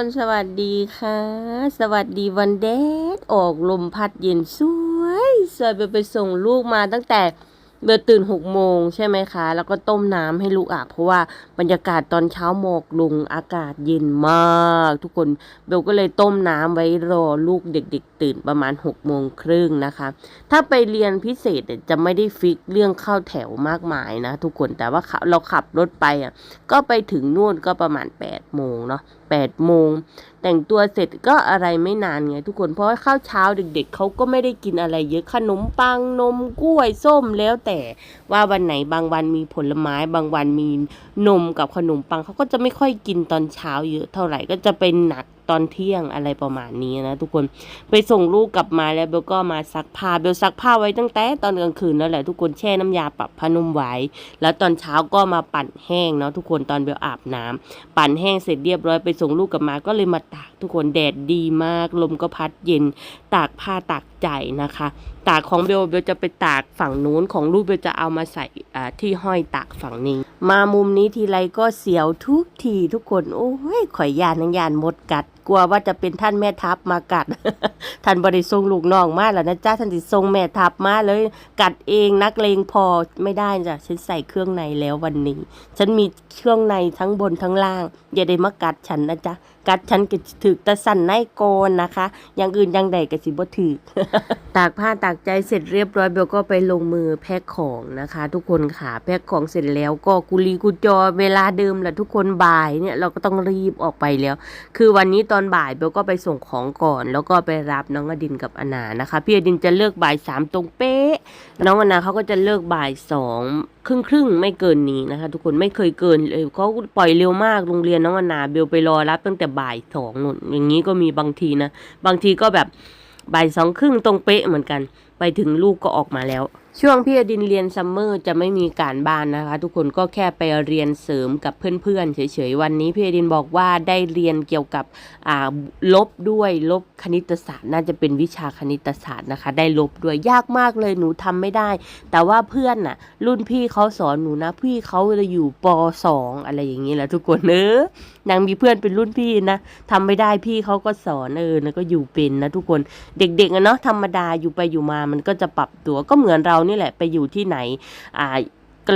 คนสวัสดีค่ะ สวัสดีวันแดดออกลมพัดเย็นสวยสวยเบลไปส่งลูกมาตั้งแต่เบลตื่นหกโมงใช่ไหมคะ แล้วก็ต้มน้ำให้ลูกอาบเพราะว่าบรรยากาศตอนเช้าหมอกลงอากาศเย็นมาก ทุกคนเบลก็เลยต้มน้ำไว้รอลูกเด็ก ๆ ตื่นประมาณหกโมงครึ่งนะคะ ถ้าไปเรียนพิเศษจะไม่ได้ฟิกเรื่องเข้าแถวมากมายนะ ทุกคนแต่ว่าเราขับรถไปอะก็ไปถึงนู่นก็ประมาณ8ปดโมงเนาะแปดโมง แต่งตัวเสร็จก็อะไรไม่นานไงทุกคนเพราะข้าวเช้าเด็กๆเขาก็ไม่ได้กินอะไรเยอะขนมปังนมกล้วยส้มแล้วแต่ว่าวันไหนบางวันมีผลไม้บางวันมีนมกับขนมปังเขาก็จะไม่ค่อยกินตอนเช้าเยอะเท่าไหร่ก็จะเป็นหนัก ตอนเที่ยงอะไรประมาณนี้นะทุกคนไปส่งลูกกลับมาแล้วเบลก็มาซักผ้าเบลซักผ้าไว้ตั้งแต่ตอนกลางคืนแล้วแหละทุกคนแช่น้ำยาปรับผ้านุ่มไว้ แล้วตอนเช้าก็มาปั่นแห้งเนาะทุกคนตอนเบลอาบน้ำปั่นแห้งเสร็จเรียบร้อยไปส่งลูกกลับมาก็เลยมาตากทุกคนแดดดีมาก ลมก็พัดเย็นตากผ้าตากใจนะคะ ตากของเบลเบลจะไปตากฝั่งนู้นของลูกเบลจะเอามาใส่ที่ห้อยตากฝั่งนี้ มามุมนี้ทีไรก็เสียวทุกทีทุกคนโอ้ยข่อยยานนังยานมดกัด กลัวว่าจะเป็นท่านแม่ทัพมากัด ท่านบริทรงลูกน้องมาแล้วนะจ้าท่านสิทรงแม่ทัพมาเลย กัดเองนักเลงพอไม่ได้จ้ะฉันใส่เครื่องในแล้ววันนี้ ฉันมีเครื่องในทั้งบนทั้งล่าง อย่าได้มากัดฉันนะจ๊ะ กัดฉันก็ถือตะสั่นในโกนนะคะ อย่างอื่นอยังใดก็สิบ่ถือตากผ้าตากใจเสร็จเรียบร้อยเบลก็ไปลงมือแพ็คของนะคะ ทุกคนค่ะแพ็คของเสร็จแล้วก็กุลีกุจอเวลาเดิมแหละทุกคนบ่ายเนี่ยเราก็ต้องรีบออกไปแล้ว คือวันนี้ตอนบ่ายเบลก็ไปส่งของก่อน แล้วก็ไปรับน้องอดินกับอนานะคะ พี่อดินจะเลิกบ่ายสามตรงเป๊ะน้องอนาเขาก็จะเลิกบ่ายสองครึ่งครึ่งไม่เกินนี้นะคะ ทุกคนไม่เคยเกินเลยเขาปล่อยเร็วมากโรงเรียนน้องอนาเบลไปรอรับตั้งแต่บ่ายสองนู่นอย่างนี้ก็มีบางทีนะ บางทีก็แบบบ่ายสองครึ่งตรงเป๊ะเหมือนกัน ไปถึงลูกก็ออกมาแล้ว ช่วงพี่อดินเรียนซัมเมอร์จะไม่มีการบ้านนะคะ ทุกคนก็แค่ไปเรียนเสริมกับเพื่อนๆเฉยๆวันนี้พี่อดินบอกว่าได้เรียนเกี่ยวกับอ่าลบด้วยลบคณิตศาสตร์ น่าจะเป็นวิชาคณิตศาสตร์นะคะ ได้ลบด้วยยากมากเลยหนูทำไม่ได้ แต่ว่าเพื่อนน่ะ รุ่นพี่เขาสอนหนูนะพี่เขาจะอยู่ปสอะไรอย่างนี้แหละทุกคนเออนางมีเพื่อนเป็นรุ่นพี่นะทำไม่ได้พี่เขาก็สอนเออนะก็อยู่เป็นนะทุกคนเด็กๆอะเนาะธรรมดาอยู่ไปอยู่มามันก็จะปรับตัวก็เหมือนเรานี่แหละไปอยู่ที่ไหนอ่า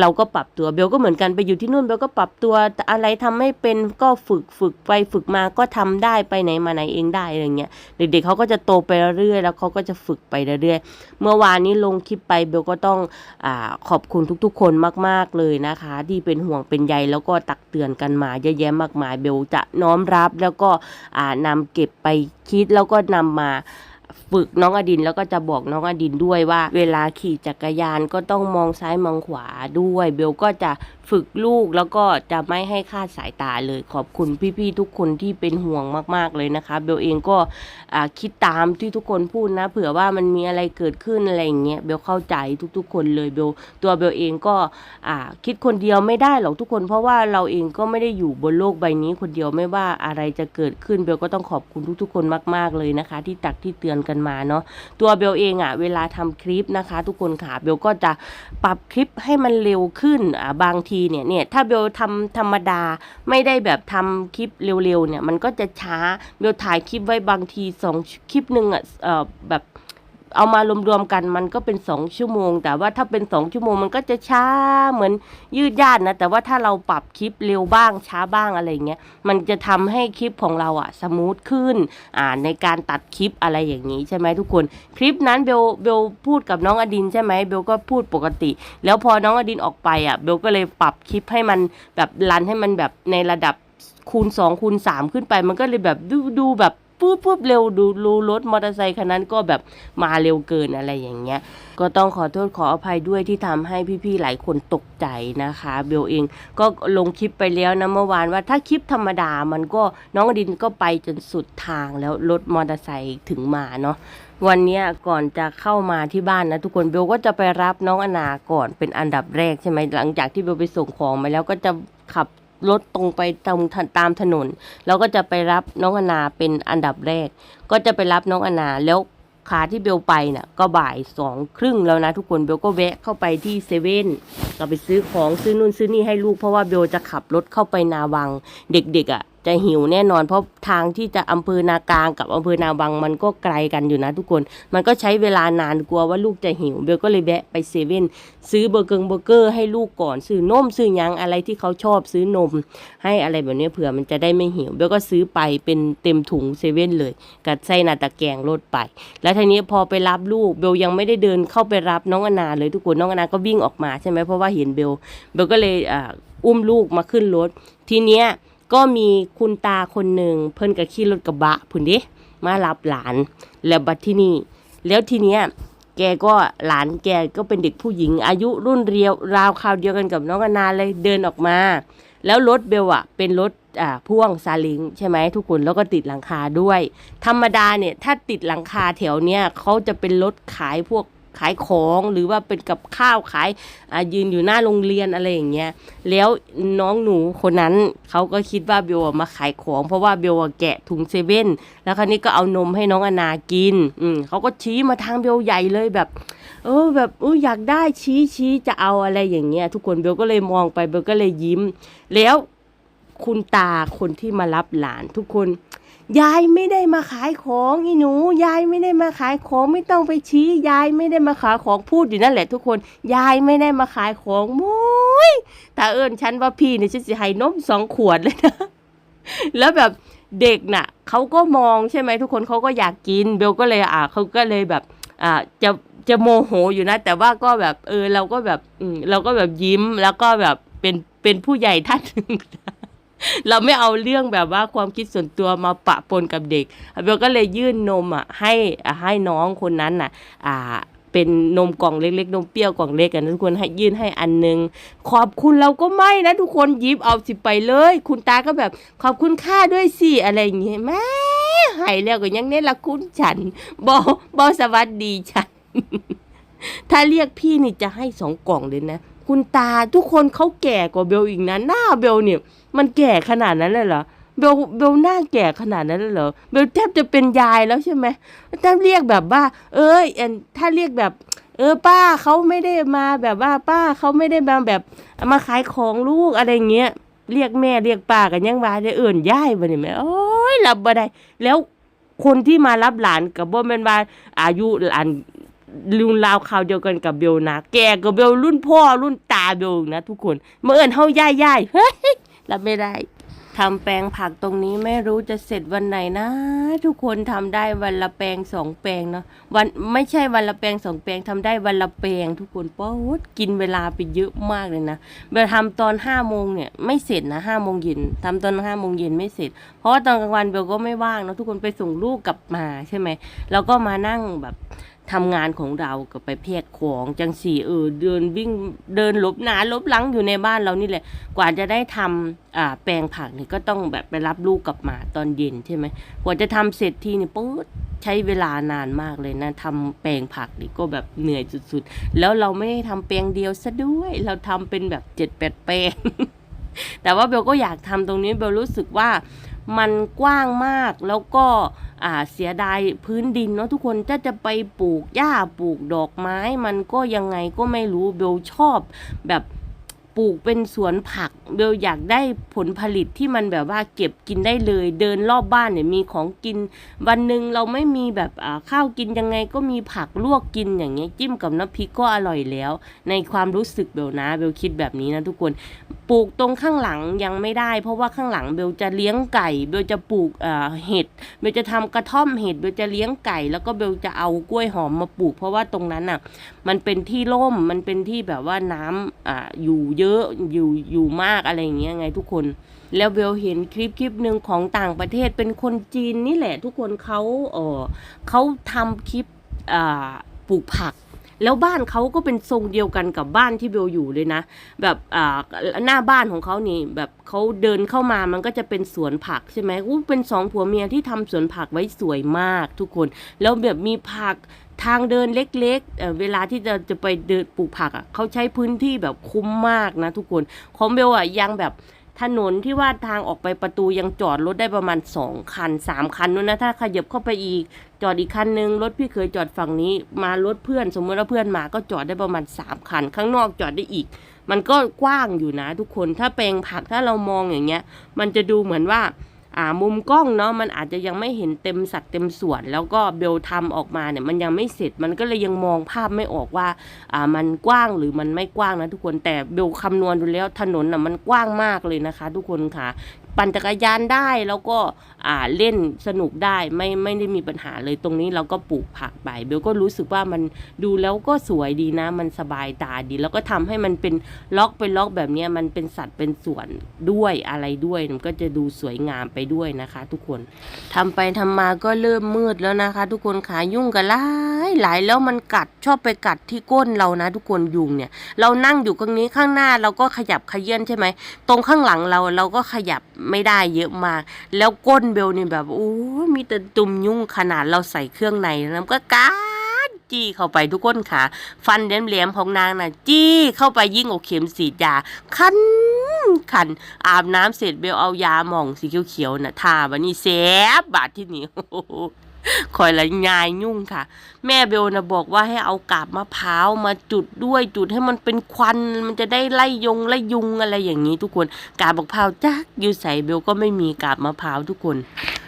เราก็ปรับตัวเบลก็เหมือนกันไปอยู่ที่นู่นเบลก็ปรับตัวอะไรทำไม่เป็นก็ฝึกฝึกไปฝึกมาก็ทำได้ไปไหนมาไหนเองได้อะไรเงี้ยเด็กๆเขาก็จะโตไปเรื่อยๆแล้วเขาก็จะฝึกไปเรื่อยๆเมื่อวานนี้ลงคลิปไปเบลก็ต้องอขอบคุณทุกๆ คนมากๆเลยนะคะ ที่เป็นห่วงเป็นใยแล้วก็ตักเตือนกันมาเยอะแยะมากมายเบลจะน้อมรับแล้วก็อ่านำเก็บไปคิดแล้วก็นำมา ฝึกน้องอดินแล้วก็จะบอกน้องอดินด้วยว่า เวลาขี่จักรยานก็ต้องมองซ้ายมองขวาด้วย เบลก็จะ ฝึกลูกแล้วก็จะไม่ให้คาดสายตาเลยขอบคุณพี่ๆทุกคนที่เป็นห่วงมากๆเลยนะคะเบลเองก็คิดตามที่ทุกคนพูดนะ เผื่อว่ามันมีอะไรเกิดขึ้นอะไรอย่างเงี้ยเบลเข้าใจทุกๆ คนเลยเบลตัวเบลเองก็คิดคนเดียวไม่ได้หรอกทุกคน เพราะว่าเราเองก็ไม่ได้อยู่บนโลกใบนี้คนเดียวไม่ว่าอะไรจะเกิดขึ้นเบลก็ต้องขอบคุณทุกๆ คนมาก ๆเลยนะคะ ที่ตักที่เตือนกันมาเนาะตัวเบลเองอะ่ะเวลาทำคลิปนะคะ ทุกคนค่ะเบลก็จะปรับคลิปให้มันเร็วขึ้นอ่าบางทีเนี่ยเนี่ยถ้าเบลทำธรรมดาไม่ได้แบบทำคลิปเร็วๆเนี่ยมันก็จะช้าเบลถ่ายคลิปไว้บางทีสองคลิปหนึ่งอะเอ่อแบบ เอามารวมๆกันมันก็เป็นสองชั่วโมง แต่ว่าถ้าเป็นสองชั่วโมงมันก็จะช้าเหมือนยืดยาดนะ แต่ว่าถ้าเราปรับคลิปเร็วบ้างช้าบ้างอะไรเงี้ย มันจะทำให้คลิปของเราอะสมูทขึ้นอ่าในการตัดคลิปอะไรอย่างนี้ใช่ไหมทุกคน คลิปนั้นเบลเบลพูดกับน้องอดินใช่ไหมเบลก็พูดปกติ แล้วพอน้องอดินออกไปอะเบลก็เลยปรับคลิปให้มันแบบรันให้มันแบบในระดับคูณสองคูณสามขึ้นไปมันก็เลยแบบดูดูแบบ ปุ๊บปุ๊บเร็วดูรูรถมอเตอร์ไซคันนั้นก็แบบมาเร็วเกินอะไรอย่างเงี้ย ก็ต้องขอโทษขออภัยด้วยที่ทำให้พี่ๆหลายคนตกใจนะคะ เบลเองก็ลงคลิปไปแล้วนะเมื่อวานว่าถ้าคลิปธรรมดามันก็น้องอดินก็ไปจนสุดทางแล้วรถมอเตอร์ไซค์ถึงมาเนาะวันนี้ก่อนจะเข้ามาที่บ้านนะทุกคนเบลก็จะไปรับน้องอนาก่อนเป็นอันดับแรกใช่ไหมหลังจากที่เบลไปส่งของมาแล้วก็จะขับ รถตรงไปตรงตามถนน แล้วก็จะไปรับน้องอนาเป็นอันดับแรก ก็จะไปรับน้องอนาแล้วขาที่เบลไปน่ะก็บ่ายสองครึ่งแล้วนะทุกคนเบลก็แวะเข้าไปที่เซเว่นก็ไปซื้อของซื้อนู่นซื้อนี่ให้ลูกเพราะว่าเบลจะขับรถเข้าไปนาวังเด็กๆอะ จะหิวแน่นอน เพราะทางที่จะอำเภอนากลางกับอำเภอนาบังมันก็ไกลกันอยู่นะทุกคน มันก็ใช้เวลานานกลัวว่าลูกจะหิวเบลก็เลยแวะไปเซเว่นซื้อเบอร์เกอร์เบอร์เกอร์ให้ลูกก่อนซื้อนมซื้อยังอะไรที่เขาชอบซื้อนม ให้อะไรแบบนี้เผื่อมันจะได้ไม่หิวเบลก็ซื้อไปเป็นเต็มถุงเซเว่นเลยกับไส้นาตะแกงรถไป แล้วทีนี้พอไปรับลูกเบลยังไม่ได้เดินเข้าไปรับน้องอนาเลยทุกคนน้องอนาก็วิ่งออกมาใช่ไหมเพราะว่าเห็นเบลเบลก็เลยออุ้มลูกมาขึ้นรถ ทีเนี้ย ก็มีคุณตาคนหนึ่งเพิ่นกับขี่รถกระบะพุ่นดิมารับหลานแล้วบัดที่นี่ แล้วทีเนี้ยแกก็หลานแกก็เป็นเด็กผู้หญิง อายุรุ่นเรียวราวคราวเดียวกันกับน้องอนาเลยเดินออกมา แล้วรถเบลอะเป็นรถอ่าพ่วงซาเลิงใช่ไหมทุกคนแล้วก็ติดหลังคาด้วย ธรรมดาเนี่ยถ้าติดหลังคาแถวเนี้ยเขาจะเป็นรถขายพวก ขายของหรือว่าเป็นกับข้าวขายยืนอยู่หน้าโรงเรียนอะไรอย่างเงี้ยแล้วน้องหนูคนนั้นเขาก็คิดว่าเบลมาขายของ เพราะว่าเบลแกะถุงเซเว่นแล้วคราวนี้ก็เอานมให้น้องอนากินอืมเขาก็ชี้มาทางเบลใหญ่เลยแบบ เออแบบเอออยากได้ชี้ชี้จะเอาอะไรอย่างเงี้ยทุกคนเบลก็เลยมองไปเบลก็เลยยิ้ม แล้วคุณตาคนที่มารับหลานทุกคน ยายไม่ได้มาขายของอีหนู ยายไม่ได้มาขายของไม่ต้องไปชี้ ยายไม่ได้มาขายของพูดอยู่นั่นแหละทุกคน ยายไม่ได้มาขายของมุ้ยตาเอิญฉันว่าพี่เนี่ยฉันจะให้นมสองขวดเลยนะแล้วแบบเด็กน่ะเขาก็มองใช่ไหมทุกคนเขาก็อยากกินเบลก็เลยอ่าเขาก็เลยแบบอ่าจะจะโมโหอยู่นะ แต่ว่าก็แบบเออเราก็แบบอืมเราก็แบบยิ้มแล้วก็แบบเป็นเป็นผู้ใหญ่ท่านหนึ่ง เราไม่เอาเรื่องแบบว่าความคิดส่วนตัวมาปะปนกับเด็กเบลก็เลยยื่นนมอะให้อะให้น้องคนนั้นน่ะ อ่าเป็นนมกล่องเล็กๆ นมเปรี้ยวกล่องเล็กกันนะทุกคนให้ยื่นให้อันนึง ขอบคุณเราก็ไม่นะทุกคนยิบเอาสิไปเลย คุณตาก็แบบขอบคุณค่าด้วยสิอะไรอย่างเงี้ยแม่ให้แล้วก็ยังเน้นละคุณฉันบอบอสวัสดีฉัน ถ้าเรียกพี่นี่จะให้สองกล่องเลยนะ คุณตาทุกคนเขาแก่กว่าเบลอีกนะหน้าเบลเนี่ย มันแก่ขนาดนั้นเลยเหรอเบลเบลหน้าแก่ขนาดนั้นเลยเหรอเบลแทบจะเป็นยายแล้วใช่ไหมถ้าเรียกแบบว่า เอ้ยเอ็นถ้าเรียกแบบ เออป้าเขาไม่ได้มาแบบว่าป้าเขาไม่ได้มาแบบมาขายของลูกอะไรเงี้ยเรียกแม่เรียกป้ากันยังว่าได้เอื่นย่ายบ่นี่แม่โอ้ยรับบ่ได้แล้วคนที่มารับหลานกับบ่แม่นว่าอายุหลาน รุ่นราวคราวเดียวกันกับเบลนะ แกกับเบลรุ่นพ่อรุ่นตาเบลนะทุกคนเมื่อเอินเฮาย่ายย่ายเฮ้ยรับไม่ได้ทำแปลงผักตรงนี้ไม่รู้จะเสร็จวันไหนนะ ทุกคนทำได้วันละแปลงสองแปลงเนาะวันไม่ใช่วันละแปลงสองแปลงทำได้วันละแปลงทุกคนเพราะกินเวลาไปเยอะมากเลยนะเบลทำตอนห้าโมงเนี่ยไม่เสร็จนะห้าโมงเย็นทำตอนห้าโมงเย็นไม่เสร็จ เพราะว่าตอนกลางวันเบลก็ไม่ว่างเนอะทุกคนไปส่งลูกกลับมาใช่ไหมแล้วก็มานั่งแบบ ทำงานของเรากับไปแพกของจังสี่เออเดินวิ่งเดินลบหนาลบหลังอยู่ในบ้านเรานี่แหละ กว่าจะได้ทำอ่าแปลงผักนี่ก็ต้องแบบไปรับลูกกลับมาตอนเย็นใช่ไหมกว่าจะทำเสร็จทีนี่ปุ๊บใช้เวลานานมากเลยนะทำแปลงผักนี่ก็แบบเหนื่อยสุดๆ แล้วเราไม่ได้ทำแปลงเดียวซะด้วย เราทำเป็นแบบเจ็ดแปดแปลงแต่ว่าเบลก็อยากทำตรงนี้เบลรู้สึกว่ามันกว้างมากแล้วก็ เสียดายพื้นดินเนาะทุกคนถ้าจะไปปลูกหญ้าปลูกดอกไม้ มันก็ยังไงก็ไม่รู้เบลชอบแบบปลูกเป็นสวนผักเบลอยากได้ผลผลิตที่มันแบบว่าเก็บกินได้เลย เดินรอบบ้านเนี่ยมีของกิน วันหนึ่งเราไม่มีแบบอ่าข้าวกินยังไงก็มีผักลวกกินอย่างเงี้ยจิ้มกับน้ำพริกก็อร่อยแล้ว ในความรู้สึกเบลนะเบลคิดแบบนี้นะทุกคน ปลูกตรงข้างหลังยังไม่ได้ เพราะว่าข้างหลังเบลจะเลี้ยงไก่ เบลจะปลูกเห็ดเบลจะทำกระท่อมเห็ดเบลจะเลี้ยงไก่ แล้วก็เบลจะเอากล้วยหอมมาปลูก เพราะว่าตรงนั้นอะ มันเป็นที่ร่มมันเป็นที่แบบว่าน้ำอ่าอยู่เยอะอยู่อยู่มากอะไรอย่างเงี้ยไงทุกคน แล้วเบลเห็นคลิปคลิปหนึ่งของต่างประเทศเป็นคนจีนนี่แหละ ทุกคนเขาเออเขาทำคลิปอ่าปลูกผัก แล้วบ้านเขาก็เป็นทรงเดียวกันกับบ้านที่เบลอยู่เลยนะ แบบอ่าหน้าบ้านของเขานี่แบบเขาเดินเข้ามามันก็จะเป็นสวนผักใช่ไหมอู้เป็นสองผัวเมียที่ทำสวนผักไว้สวยมากทุกคน แล้วแบบมีผักทางเดินเล็กๆเเวลาที่จะจะไปเดินปลูกผักอะเขาใช้พื้นที่แบบคุ้มมากนะทุกคนของเบลอะยังแบบ ถนนที่ว่าทางออกไปประตูยังจอดรถได้ประมาณสองคันสามคันนู้นนะ ถ้าขยับเข้าไปอีก จอดอีกคันนึงรถพี่เคยจอดฝั่งนี้ มารถเพื่อน สมมติว่าเพื่อนมาก็จอดได้ประมาณสามคัน ข้างนอกจอดได้อีก มันก็กว้างอยู่นะทุกคนถ้าแปลงผักถ้าเรามองอย่างเงี้ย มันจะดูเหมือนว่า อ่ามุมกล้องเนาะมันอาจจะยังไม่เห็นเต็มสัดเต็มส่วน แล้วก็เบลทำออกมาเนี่ยมันยังไม่เสร็จมันก็เลยยังมองภาพไม่ออกว่าอ่ามันกว้างหรือมันไม่กว้างนะทุกคนแต่เบลคำนวณดูแล้วถนนน่ะมันกว้างมากเลยนะคะ ทุกคนค่ะ ปั่นจักรยานได้แล้วก็อ่าเล่นสนุกได้ไม่ไม่ได้มีปัญหาเลยตรงนี้เราก็ปลูกผักไปเบลก็รู้สึกว่ามันดูแล้วก็สวยดีนะ มันสบายตาดี แล้วก็ทำให้มันเป็นล็อกเป็นล็อกแบบนี้มันเป็นสัดเป็นส่วนด้วยอะไรด้วยมันก็จะดูสวยงามไปด้วยนะคะ ทุกคนทำไปทำมาก็เริ่มมืดแล้วนะคะ ทุกคนขายุ่งกันหลายหลายแล้วมันกัดชอบไปกัดที่ก้นเรานะทุกคนยุงเนี่ย เรานั่งอยู่ตรงนี้ข้างหน้าเราก็ขยับขยื่นใช่ไหมตรงข้างหลังเราเราก็ขยับไม่ได้เยอะมาก แล้วก้นเบลเนี่ยแบบโอ้มีแต่ตุ่มยุ่งขนาดเราใส่เครื่องในแล้วก็กาดจี้เข้าไปทุกคนค่ะฟันแหลมๆของนางน่ะ จี้เข้าไปยิ่งกเข็มสีดยาคันคัน อาบน้ำเสร็จเบลเอายาหม่องสีเขียวๆน่ะทาวันนี้แสบบาดที่นี่ คอยละยายยุ่งค่ะ แม่เบลนะบอกว่าให้เอากาบมะพร้าวมาจุดด้วยจุดให้มันเป็นควัน มันจะได้ไล่ยงไล่ยุงอะไรอย่างนี้ทุกคน กาบมะพร้าวจักอยู่ใส่เบลก็ไม่มีกาบมะพร้าวทุกคน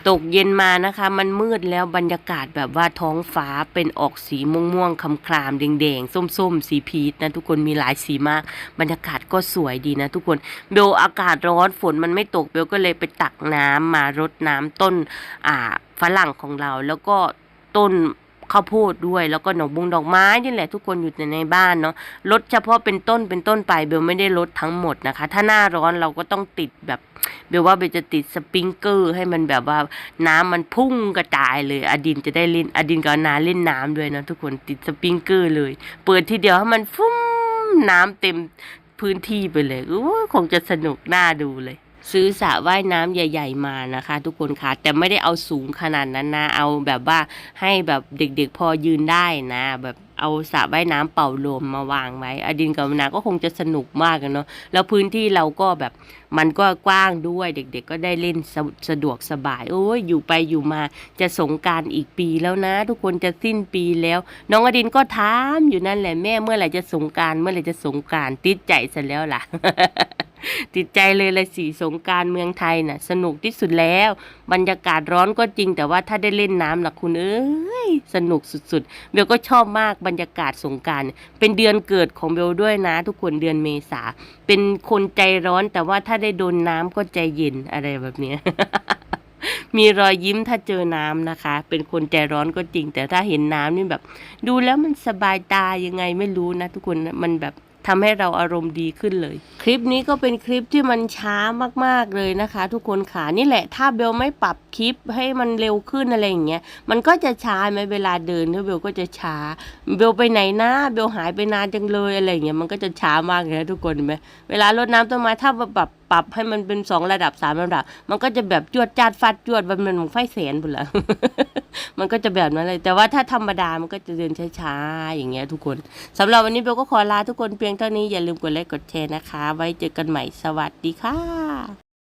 ตกเย็นมานะคะ มันมืดแล้วบรรยากาศแบบว่าท้องฟ้าเป็นออกสีม่วงๆคำคลามแดงๆส้มๆ สีพีชนะทุกคนมีหลายสีมาก บรรยากาศก็สวยดีนะ ทุกคนเบลอากาศร้อนฝนมันไม่ตกเบลก็เลยไปตักน้ำมารดน้ำต้นอ่า ฝรั่งของเรา แล้วก็ต้นข้าวโพดด้วย แล้วก็ดอกบุงดอกไม้นี่แหละทุกคนอยู่ในบ้านเนาะลดเฉพาะเป็นต้นเป็นต้นไปเบลไม่ได้ลดทั้งหมดนะคะ ถ้าหน้าร้อนเราก็ต้องติดแบบเบลว่าเบลจะติดสปริงเกอร์ ให้มันแบบว่าน้ำมันพุ่งกระจายเลยอดินจะได้เล่นอดินกับนาเล่นน้ำด้วยนะทุกคนติดสปริงเกอร์เลย เปิดทีเดียวให้มันฟุ้มน้ำเต็มพื้นที่ไปเลยโอ้คงจะสนุกน่าดูเลย ซื้อสระว่ายน้ำใหญ่ ๆ มานะคะ ทุกคนค่ะแต่ไม่ได้เอาสูงขนาดนั้นนะ เอาแบบว่าให้แบบเด็กๆพอยืนได้นะ แบบเอาสระว่ายน้ำเป่าลมมาวางไว้ อดินกับนาก็คงจะสนุกมากอะเนาะแล้วพื้นที่เราก็แบบมันก็กว้างด้วยเด็ก ๆ ก็ได้เล่นสะสะดวกสบายโอ้ยอยู่ไปอยู่มาจะสงการอีกปีแล้วนะ ทุกคนจะสิ้นปีแล้ว น้องอดินก็ถามอยู่นั่นแหละแม่เมื่อไหร่จะสงการเมื่อไหร่จะสงการติดใจซะแล้วล่ะ ติดใจเลยเลยสีสงการเมืองไทยน่ะ สนุกที่สุดแล้ว บรรยากาศร้อนก็จริง แต่ว่าถ้าได้เล่นน้ำล่ะคุณเอ้ยสนุกสุดๆเบลก็ชอบมากบรรยากาศสงการเป็นเดือนเกิดของเบลด้วยนะ ทุกคนเดือนเมษาเป็นคนใจร้อนแต่ว่าถ้าได้โดนน้ำก็ใจเย็นอะไรแบบนี้มีรอยยิ้มถ้าเจอน้ำนะคะ เป็นคนใจร้อนก็จริง แต่ถ้าเห็นน้ำนี่แบบ ดูแล้วมันสบายตายังไงไม่รู้นะทุกคนมันแบบ ทำให้เราอารมณ์ดีขึ้นเลย คลิปนี้ก็เป็นคลิปที่มันช้ามากๆเลยนะคะ ทุกคนขานี่แหละ ถ้าเบลไม่ปรับคลิปให้มันเร็วขึ้นอะไรอย่างเงี้ยมันก็จะช้าไหมเวลาเดินเบลก็จะช้า เบลไปไหนนะเบลหายไปนานจังเลยอะไรอย่างเงี้ยมันก็จะช้ามากเลยนะทุกคนเห็นไหมเวลารดน้ำต้นไม้ถ้าปรับ ปรับให้มันเป็นสองระดับสามระดับ มันก็จะแบบจวดจาดฟัดจวดมันเป็นของไฟแสนหมดละมันก็จะแบบนั้นเลย แต่ว่าถ้าธรรมดามันก็จะเดินช้าๆอย่างเงี้ยทุกคนสำหรับวันนี้เบลก็ขอลาทุกคนเพียงเท่านี้อย่าลืมกดไลค์กดแชร์นะคะ ไว้เจอกันใหม่สวัสดีค่ะ